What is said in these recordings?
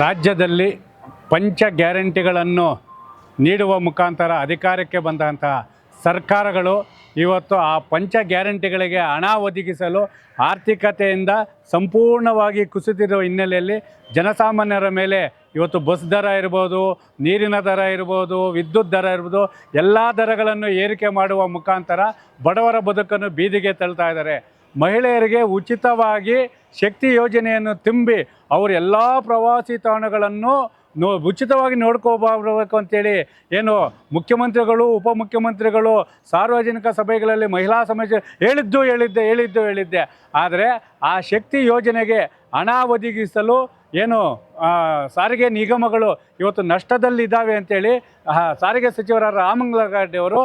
ರಾಜ್ಯದಲ್ಲಿ ಪಂಚ ಗ್ಯಾರಂಟಿಗಳನ್ನು ನೀಡುವ ಮುಖಾಂತರ ಅಧಿಕಾರಕ್ಕೆ ಬಂದಂತಹ ಸರ್ಕಾರಗಳು ಇವತ್ತು ಆ ಪಂಚ ಗ್ಯಾರಂಟಿಗಳಿಗೆ ಹಣ ಒದಗಿಸಲು ಆರ್ಥಿಕತೆಯಿಂದ ಸಂಪೂರ್ಣವಾಗಿ ಕುಸಿತಿರುವ ಹಿನ್ನೆಲೆಯಲ್ಲಿ ಜನಸಾಮಾನ್ಯರ ಮೇಲೆ ಇವತ್ತು ಬಸ್ ದರ ಇರ್ಬೋದು, ನೀರಿನ ದರ ಇರ್ಬೋದು, ವಿದ್ಯುತ್ ದರ ಇರ್ಬೋದು, ಎಲ್ಲ ದರಗಳನ್ನು ಏರಿಕೆ ಮಾಡುವ ಮುಖಾಂತರ ಬಡವರ ಬದುಕನ್ನು ಬೀದಿಗೆ ತಳ್ತಾ ಇದ್ದಾರೆ. ಮಹಿಳೆಯರಿಗೆ ಉಚಿತವಾಗಿ ಶಕ್ತಿ ಯೋಜನೆಯನ್ನು ತುಂಬಿ ಅವರು ಎಲ್ಲ ಪ್ರವಾಸಿ ತಾಣಗಳನ್ನು ನೋ ಉಚಿತವಾಗಿ ನೋಡ್ಕೋಬಾರಬೇಕು ಅಂತೇಳಿ ಏನು ಮುಖ್ಯಮಂತ್ರಿಗಳು, ಉಪಮುಖ್ಯಮಂತ್ರಿಗಳು, ಸಾರ್ವಜನಿಕ ಸಭೆಗಳಲ್ಲಿ ಮಹಿಳಾ ಸಮಾಜ ಹೇಳಿದ್ದು ಹೇಳಿದ್ದೆ ಹೇಳಿದ್ದು ಹೇಳಿದ್ದೆ. ಆದರೆ ಆ ಶಕ್ತಿ ಯೋಜನೆಗೆ ಹಣ ಒದಗಿಸಲು ಏನು ಸಾರಿಗೆ ನಿಗಮಗಳು ಇವತ್ತು ನಷ್ಟದಲ್ಲಿದ್ದಾವೆ ಅಂತೇಳಿ ಸಾರಿಗೆ ಸಚಿವರ ರಾಮಂಗ್ಲಗಡ್ಡೆಯವರು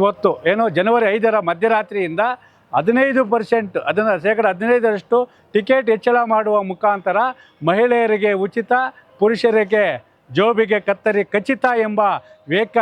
ಇವತ್ತು ಏನು ಜನವರಿ ಐದರ ಮಧ್ಯರಾತ್ರಿಯಿಂದ ಹದಿನೈದು ಪರ್ಸೆಂಟ್, ಅದನ್ನು ಶೇಕಡ ಹದಿನೈದರಷ್ಟು ಟಿಕೆಟ್ ಹೆಚ್ಚಳ ಮಾಡುವ ಮುಖಾಂತರ ಮಹಿಳೆಯರಿಗೆ ಉಚಿತ, ಪುರುಷರಿಗೆ ಜೋಬಿಗೆ ಕತ್ತರಿ ಖಚಿತ ಎಂಬ ವೇಕ,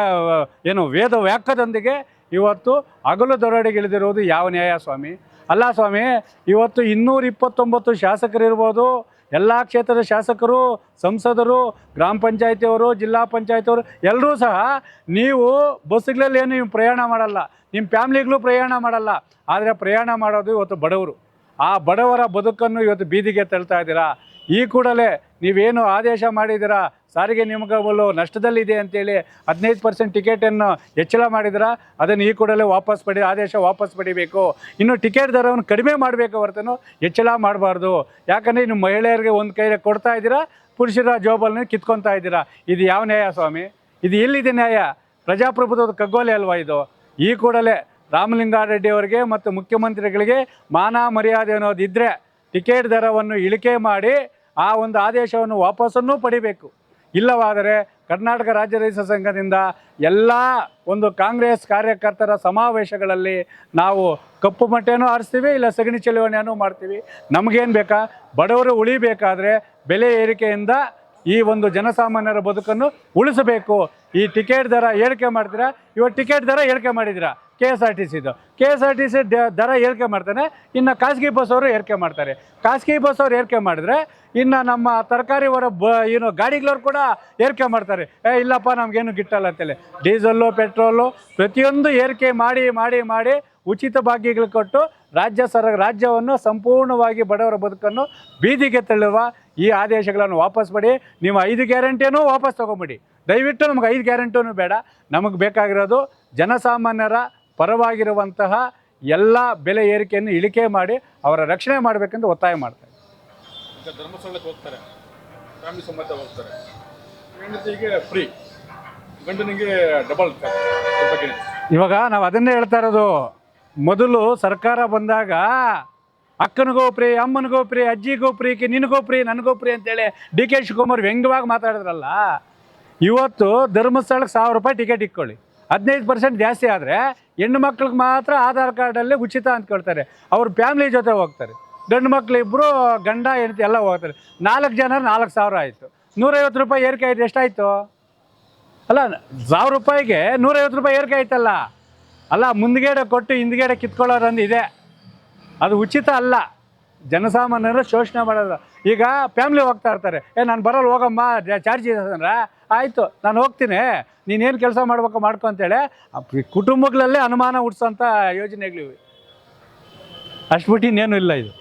ಏನು ವೇದ ವ್ಯಾಕದೊಂದಿಗೆ ಇವತ್ತು ಹಗಲು ದೊರಡಿಗಿಳಿದಿರುವುದು ಯಾವ ನ್ಯಾಯ ಸ್ವಾಮಿ? ಅಲ್ಲ ಸ್ವಾಮಿ, ಇವತ್ತು ಇನ್ನೂರ ಇಪ್ಪತ್ತೊಂಬತ್ತು ಶಾಸಕರಿರ್ಬೋದು ಎಲ್ಲ ಕ್ಷೇತ್ರದ ಶಾಸಕರು, ಸಂಸದರು, ಗ್ರಾಮ ಪಂಚಾಯತಿಯವರು, ಜಿಲ್ಲಾ ಪಂಚಾಯತಿಯವರು ಎಲ್ಲರೂ ಸಹ ನೀವು ಬಸ್ಗಳಲ್ಲಿ ಏನು ನೀವು ಪ್ರಯಾಣ ಮಾಡಲ್ಲ. ನಿಮ್ಮ ಫ್ಯಾಮ್ಲಿಗಳು ಪ್ರಯಾಣ ಮಾಡಲ್ಲ. ಆದರೆ ಪ್ರಯಾಣ ಮಾಡೋದು ಇವತ್ತು ಬಡವರು. ಆ ಬಡವರ ಬದುಕನ್ನು ಇವತ್ತು ಬೀದಿಗೆ ತಳ್ತಾ ಇದ್ದೀರಾ? ಈ ಕೂಡಲೇ ನೀವೇನು ಆದೇಶ ಮಾಡಿದ್ದೀರಾ? ಸಾರಿಗೆ ನಿಗಮಗಳು ನಷ್ಟದಲ್ಲಿದೆ ಅಂತೇಳಿ ಹದಿನೈದು ಪರ್ಸೆಂಟ್ ಟಿಕೆಟನ್ನು ಹೆಚ್ಚಳ ಮಾಡಿದ್ರ ಅದನ್ನು ಈ ಕೂಡಲೇ ವಾಪಸ್ ಪಡಿ, ಆದೇಶ ವಾಪಸ್ ಪಡಿಬೇಕು. ಇನ್ನು ಟಿಕೆಟ್ ದರವನ್ನು ಕಡಿಮೆ ಮಾಡಬೇಕು ಹೊರತನು ಹೆಚ್ಚಳ ಮಾಡಬಾರ್ದು. ಯಾಕಂದರೆ ಇನ್ನು ಮಹಿಳೆಯರಿಗೆ ಒಂದು ಕೈಯಲ್ಲಿ ಕೊಡ್ತಾ ಇದ್ದೀರಾ? ಪುರುಷರ ಜೋಬಲ್ನ ಕಿತ್ಕೊತಾ ಇದ್ದೀರಾ? ಇದು ಯಾವ ನ್ಯಾಯ ಸ್ವಾಮಿ? ಇದು ಎಲ್ಲಿದೆ ನ್ಯಾಯ? ಪ್ರಜಾಪ್ರಭುತ್ವದ ಕಗ್ಗೋಲೆ ಅಲ್ವಾ ಇದು? ಈ ಕೂಡಲೇ ರಾಮಲಿಂಗಾರೆಡ್ಡಿ ಅವರಿಗೆ ಮತ್ತು ಮುಖ್ಯಮಂತ್ರಿಗಳಿಗೆ ಮಾನ ಮರ್ಯಾದೆ ಅನ್ನೋದು ಇದ್ದರೆ ಟಿಕೆಟ್ ದರವನ್ನು ಇಳಿಕೆ ಮಾಡಿ ಆ ಒಂದು ಆದೇಶವನ್ನು ವಾಪಸ್ಸನ್ನು ಪಡಿಬೇಕು. ಇಲ್ಲವಾದರೆ ಕರ್ನಾಟಕ ರಾಜ್ಯ ರೈತ ಸಂಘದಿಂದ ಎಲ್ಲ ಒಂದು ಕಾಂಗ್ರೆಸ್ ಕಾರ್ಯಕರ್ತರ ಸಮಾವೇಶಗಳಲ್ಲಿ ನಾವು ಕಪ್ಪು ಮಟ್ಟೆನೂ ಆರಿಸ್ತೀವಿ, ಇಲ್ಲ ಸಗಣಿ ಚಲುವಣೆಯನ್ನು ಮಾಡ್ತೀವಿ. ನಮಗೇನು ಬೇಕಾ? ಬಡವರು ಉಳಿಬೇಕಾದರೆ ಬೆಲೆ ಏರಿಕೆಯಿಂದ ಈ ಒಂದು ಜನಸಾಮಾನ್ಯರ ಬದುಕನ್ನು ಉಳಿಸಬೇಕು. ಈ ಟಿಕೆಟ್ ದರ ಏರಿಕೆ ಮಾಡ್ತೀರಾ? ಇವತ್ತು ಟಿಕೆಟ್ ದರ ಏರಿಕೆ ಮಾಡಿದ್ದೀರಾ? ಕೆ ಎಸ್ ಆರ್ ಟಿ ಸಿದು K S R T C ದರ ಏರಿಕೆ ಮಾಡ್ತಾನೆ. ಇನ್ನು ಖಾಸಗಿ ಬಸ್ ಅವರು ಏರಿಕೆ ಮಾಡ್ತಾರೆ. ಖಾಸಗಿ ಬಸ್ ಅವ್ರು ಏರಿಕೆ ಮಾಡಿದ್ರೆ ಇನ್ನು ನಮ್ಮ ತರಕಾರಿ ಹೊರ ಬ ಏನು ಗಾಡಿಗಳವ್ರು ಕೂಡ ಏರಿಕೆ ಮಾಡ್ತಾರೆ. ಏ, ಇಲ್ಲಪ್ಪ, ನಮಗೇನು ಗಿಟ್ಟಲ್ಲ ಅಂತೇಳಿ. ಡೀಸೆಲ್ಲು, ಪೆಟ್ರೋಲು ಪ್ರತಿಯೊಂದು ಏರಿಕೆ ಮಾಡಿ ಮಾಡಿ ಮಾಡಿ ಉಚಿತ ಭಾಗ್ಯಗಳು ಕೊಟ್ಟು ರಾಜ್ಯ ಸರ ರಾಜ್ಯವನ್ನು ಸಂಪೂರ್ಣವಾಗಿ ಬಡವರ ಬದುಕನ್ನು ಬೀದಿಗೆ ತಳ್ಳುವ ಈ ಆದೇಶಗಳನ್ನು ವಾಪಸ್ ಪಡಿ. ನೀವು ಐದು ಗ್ಯಾರಂಟಿಯನ್ನು ವಾಪಸ್ ತೊಗೊಂಬಿಡಿ. ದಯವಿಟ್ಟು ನಮಗೆ ಐದು ಗ್ಯಾರಂಟಿನೂ ಬೇಡ. ನಮಗೆ ಬೇಕಾಗಿರೋದು ಜನಸಾಮಾನ್ಯರ ಪರವಾಗಿರುವಂತಹ ಎಲ್ಲ ಬೆಲೆ ಏರಿಕೆಯನ್ನು ಇಳಿಕೆ ಮಾಡಿ ಅವರ ರಕ್ಷಣೆ ಮಾಡಬೇಕೆಂದು ಒತ್ತಾಯ ಮಾಡ್ತಾರೆ ಈಗ ಧರ್ಮಸ್ಥಳಕ್ಕೆ ಹೋಗ್ತಾರೆ. ಫ್ಯಾಮಿಲಿ ಸಮೇತ ಹೋಗ್ತಾರೆ. ಹೆಂಡತಿಗೆ ಫ್ರೀ ಗಂಡನಿಗೆ ಡಬಲ್ ಬಗ್ಗೆ ಇವಾಗ ನಾವು ಅದನ್ನೇ ಹೇಳ್ತಾ ಇರೋದು. ಮೊದಲು ಸರ್ಕಾರ ಬಂದಾಗ ಅಕ್ಕನಿಗೋ ಪ್ರಿ ಅಮ್ಮನಿಗೋ ಪ್ರಿ ಅಜ್ಜಿಗೋ ಪ್ರಿ ಕಿ ನಿನಗೋ ಪ್ರಿ ನನಗೋ ಅಂತ ಅಂತೇಳಿ ಡಿ ಕೆ ಶಿವಕುಮಾರ್ ವ್ಯಂಗ್ಯವಾಗಿ ಮಾತಾಡಿದ್ರಲ್ಲ ಇವತ್ತು ಧರ್ಮಸ್ಥಳಕ್ಕೆ ಸಾವಿರ ರೂಪಾಯಿ ಟಿಕೆಟ್ ಇಕ್ಕೊಳ್ಳಿ ಹದಿನೈದು ಪರ್ಸೆಂಟ್ ಜಾಸ್ತಿ ಆದರೆ ಹೆಣ್ಣು ಮಕ್ಳಿಗೆ ಮಾತ್ರ ಆಧಾರ್ ಕಾರ್ಡಲ್ಲಿ ಉಚಿತ ಅಂತ ಕೇಳ್ತಾರೆ ಅವ್ರ ಫ್ಯಾಮ್ಲಿ ಜೊತೆ ಹೋಗ್ತಾರೆ. ಗಂಡು ಮಕ್ಳು ಇಬ್ಬರು ಗಂಡ, ಹೆಂಡತಿ ಎಲ್ಲ ಹೋಗ್ತಾರೆ. ನಾಲ್ಕು ಜನ ನಾಲ್ಕು ಸಾವಿರ ಆಯಿತು. ನೂರೈವತ್ತು ರೂಪಾಯಿ ಏರಿಕೆ ಆಯ್ತು, ಎಷ್ಟಾಯಿತು? ಅಲ್ಲ, ಸಾವಿರ ರೂಪಾಯಿಗೆ ನೂರೈವತ್ತು ರೂಪಾಯಿ ಏರಿಕೆ ಆಯ್ತಲ್ಲ? ಅಲ್ಲ, ಮುಂದ್ಗಡೆ ಕೊಟ್ಟು ಹಿಂದ್ಗಡೆ ಕಿತ್ಕೊಳ್ಳೋರಂದು ಇದೆ. ಅದು ಉಚಿತ ಅಲ್ಲ. ಜನಸಾಮಾನ್ಯರು ಶೋಷಣೆ ಮಾಡೋದು. ಈಗ ಫ್ಯಾಮ್ಲಿ ಹೋಗ್ತಾ ಇರ್ತಾರೆ. ಏ, ನಾನು ಬರೋಲ್ಲ ಹೋಗಮ್ಮ, ಚಾರ್ಜ್ ಇದೆ ಅಂದ್ರೆ ಆಯಿತು, ನಾನು ಹೋಗ್ತೀನಿ. ನೀನೇನು ಕೆಲಸ ಮಾಡ್ಬೇಕು ಮಾಡ್ಕೊ ಅಂತೇಳಿ. ಕುಟುಂಬಗಳಲ್ಲೇ ಅನುಮಾನ ಹುಡ್ಸೋಂಥ ಯೋಜನೆಗಳಿವೆ. ಅಷ್ಟು ಬಿಟ್ಟು ಇನ್ನೇನು ಇಲ್ಲ ಇದು.